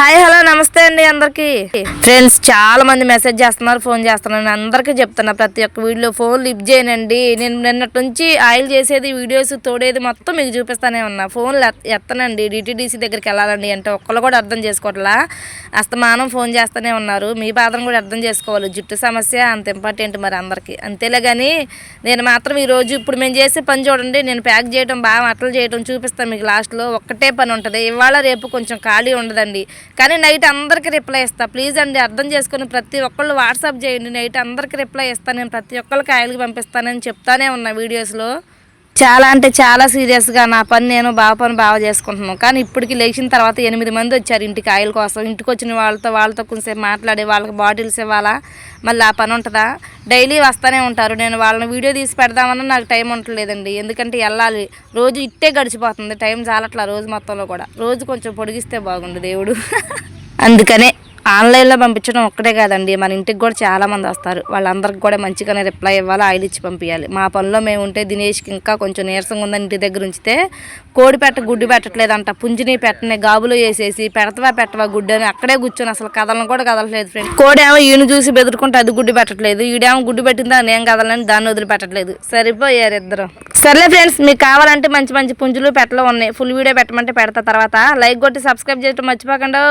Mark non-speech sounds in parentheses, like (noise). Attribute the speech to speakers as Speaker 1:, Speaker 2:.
Speaker 1: Hi hello నమస్తే అండి అందరికి. ఫ్రెండ్స్ చాలా మంది మెసేజ్ చేస్తున్నారు ఫోన్ చేస్తున్నారు. నేను అందరికీ చెప్తున్నా ప్రతి ఒక్క వీడియో ఫోన్ లిఫ్ట్ చేయనండి. నేను నిన్నటి నుంచి ఆయిల్ చేసేది వీడియోస్ తోడేది మొత్తం మీకు చూపిస్తానే ఉన్నా. ఫోన్ ఎత్తనండి. డిటీడీసీ దగ్గరికి వెళ్ళాలండి అంటే ఒక్కళ్ళు కూడా అర్థం చేసుకోవట్లా. అస్తమానం ఫోన్ చేస్తూనే ఉన్నారు. మీ బాధను కూడా అర్థం చేసుకోవాలి. జుట్టు సమస్య అంత ఇంపార్టెంట్ మరి అందరికీ. అంతేలే కానీ నేను మాత్రం ఈరోజు ఇప్పుడు మేము చేసే పని చూడండి. నేను ప్యాక్ చేయడం బాగా అట్టలు చేయడం చూపిస్తాను మీకు లాస్ట్లో. ఒక్కటే పని ఉంటుంది. ఇవాళ రేపు కొంచెం ఖాళీ ఉండదండి. కానీ నైట్ అందరికీ రిప్లై ఇస్తా. ప్లీజ్ అండి అర్థం చేసుకుని ప్రతి ఒక్కళ్ళు వాట్సాప్ చేయండి. నైట్ అందరికీ రిప్లై ఇస్తాను నేను ప్రతి ఒక్కరికి ఆయిల్కి పంపిస్తానని చెప్తానే ఉన్నా వీడియోస్లో. చాలా అంటే చాలా సీరియస్గా నా పని నేను బాగా పని బాగా చేసుకుంటున్నాను కానీ ఇప్పటికి లేచిన తర్వాత ఎనిమిది మంది వచ్చారు ఇంటికి ఆయిల్ కోసం. ఇంటికి వచ్చిన వాళ్ళతో వాళ్ళతో కొంచెంసేపు మాట్లాడి వాళ్ళకి బాటిల్స్ ఇవ్వాలా? మళ్ళీ ఆ పని ఉంటుందా? డైలీ వస్తూనే ఉంటారు. నేను వాళ్ళని వీడియో తీసి పెడదామన్నా నాకు టైం ఉండట్లేదండి. ఎందుకంటే వెళ్ళాలి. రోజు ఇట్టే గడిచిపోతుంది. టైం చాలట్లా రోజు మొత్తంలో కూడా. రోజు కొంచెం పొడిగిస్తే బాగుండు దేవుడు. (laughs) అందుకనే ఆన్లైన్లో పంపించడం ఒక్కటే కాదండి. మన ఇంటికి కూడా చాలామంది వస్తారు. వాళ్ళందరికి కూడా మంచిగానే రిప్లై ఇవ్వాలి ఆయిల్ ఇచ్చి పంపించాలి మా పనిలో మేము ఉంటే దినేష్కి ఇంకా కొంచెం నీరసంగా ఉందని ఇంటి దగ్గర ఉంచితే కోడి పెట్ట గుడ్డు పెట్టట్లేదంట. పుంజిని పెట్టని గాబులో వేసేసి పెడతవా పెట్టవా గుడ్డు అని అక్కడే కూర్చొని అసలు కదలను కూడా కదలలేదు ఫ్రెండ్. కోడి ఏమో ఈయన చూసి బెదురుకుంటే అది గుడ్డు పెట్టట్లేదు. ఈడేమో గుడ్డు పెట్టిందా నేను కదలని దాన్ని వదిలిపెట్టట్లేదు. సరిపోయారు ఇద్దరు. సర్లే ఫ్రెండ్స్ మీకు కావాలంటే మంచి మంచి పుంజులు పెట్టలు ఉన్నాయి. ఫుల్ వీడియో పెట్టమంటే పెడతా. తర్వాత లైక్ కొట్టి సబ్స్క్రైబ్ చేయడం మర్చిపోకుండా.